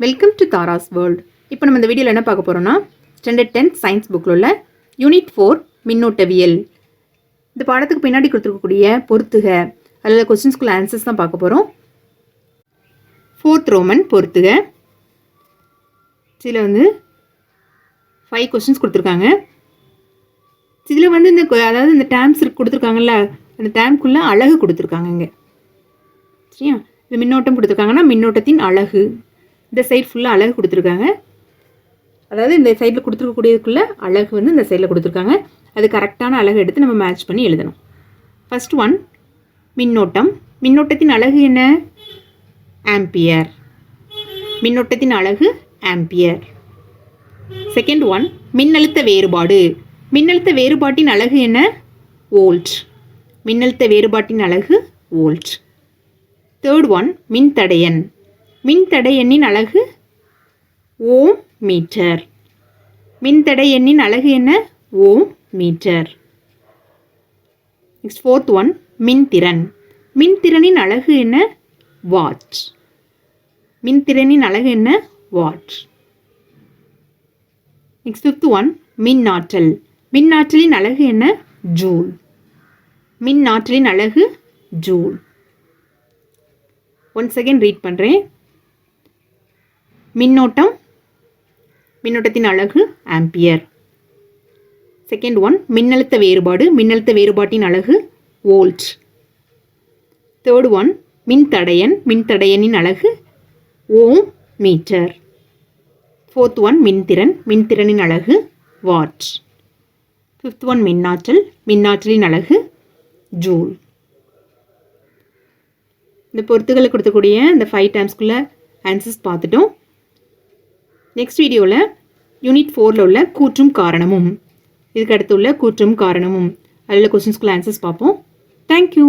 Welcome to Tara's world இப்போ நம்ம இந்த வீடியோவில் என்ன பார்க்க போகிறோம்னா ஸ்டாண்டர்ட் டென்த் சயின்ஸ் புக்கில் உள்ள யூனிட் ஃபோர் மின்னோட்டவியல். இந்த பாடத்துக்கு பின்னாடி கொடுத்துருக்கக்கூடிய பொறுத்துக அதில் கொஸ்டின்ஸ்குள்ள ஆன்சர்ஸ் தான் பார்க்க போகிறோம் ஃபோர்த் ரோமன் பொறுத்துக இதில் வந்து ஃபைவ் கொஸ்டின்ஸ் கொடுத்துருக்காங்க. இதில் வந்து இந்த அதாவது இந்த டேம்ஸ் கொடுத்துருக்காங்கல்ல அந்த டேம்க்குள்ளே அழகு கொடுத்துருக்காங்க இங்கே. சரியா? இது மின்னோட்டம் கொடுத்துருக்காங்கன்னா மின்னோட்டத்தின் அழகு. இந்த சைடு ஃபுல்லாக அழகு கொடுத்துருக்காங்க. அதாவது இந்த சைடில் கொடுத்துருக்கக்கூடியதுக்குள்ள அழகு வந்து இந்த சைடில் கொடுத்துருக்காங்க. அது கரெக்டான அழகு எடுத்து நம்ம மேட்ச் பண்ணி எழுதணும். ஃபர்ஸ்ட் ஒன் மின்னோட்டம். மின்னோட்டத்தின் அழகு என்ன? ஆம்பியர் மின்னோட்டத்தின் அழகு ஆம்பியர் செகண்ட் ஒன் மின்னழுத்த வேறுபாடு. மின்னழுத்த வேறுபாட்டின் அழகு என்ன? வோல்ட் மின்னழுத்த வேறுபாட்டின் அழகு வோல்ட் தேர்ட் ஒன் மின்தடையன். மின்தடை எண்ணின் அலகு ஓம் மீட்டர். மின்தடையனின் அலகு என்ன? Ohm metre. Next fourth one மின்திறன். மின்திறனின் அழகு என்ன? வாட் மின்திறனின் அழகு என்ன? வாட் நெக்ஸ்ட் ஃபிஃப்த் ஒன் மின்னாற்றல். மின்னாற்றலின் அழகு என்ன? ஜூல். மின்னாற்றலின் அழகு ஜூல். ஒன் செகண்ட் ரீட் பண்ணுறேன் மின்னோட்டம் மின்னோட்டத்தின் அழகு ஆம்பியர். செகண்ட் ஒன் மின்னழுத்த வேறுபாடு மின்னழுத்த வேறுபாட்டின் அழகு வோல்ட் தேர்ட் ஒன் மின்தடையன் மின்தடையனின் அழகு ஓம் மீட்டர் ஃபோர்த் ஒன் மின்திறன் மின்திறனின் அழகு வாட் ஃபிஃப்த் ஒன் மின்னாற்றல் மின்னாற்றலின் அழகு ஜூல் இந்த பொருத்துகளை கொடுத்தக்கூடிய இந்த ஃபைவ் டைம்ஸ்குள்ளே ஆன்சர்ஸ் பார்த்துட்டோம். நெக்ஸ்ட் வீடியோவில் யூனிட் ஃபோரில் உள்ள கூற்றும் காரணமும் இதுக்கு அடுத்து உள்ள கூற்றும் காரணமும் அதில் கொஸ்டின்ஸ்குள்ள ஆன்சர்ஸ் பார்ப்போம். தேங்க்யூ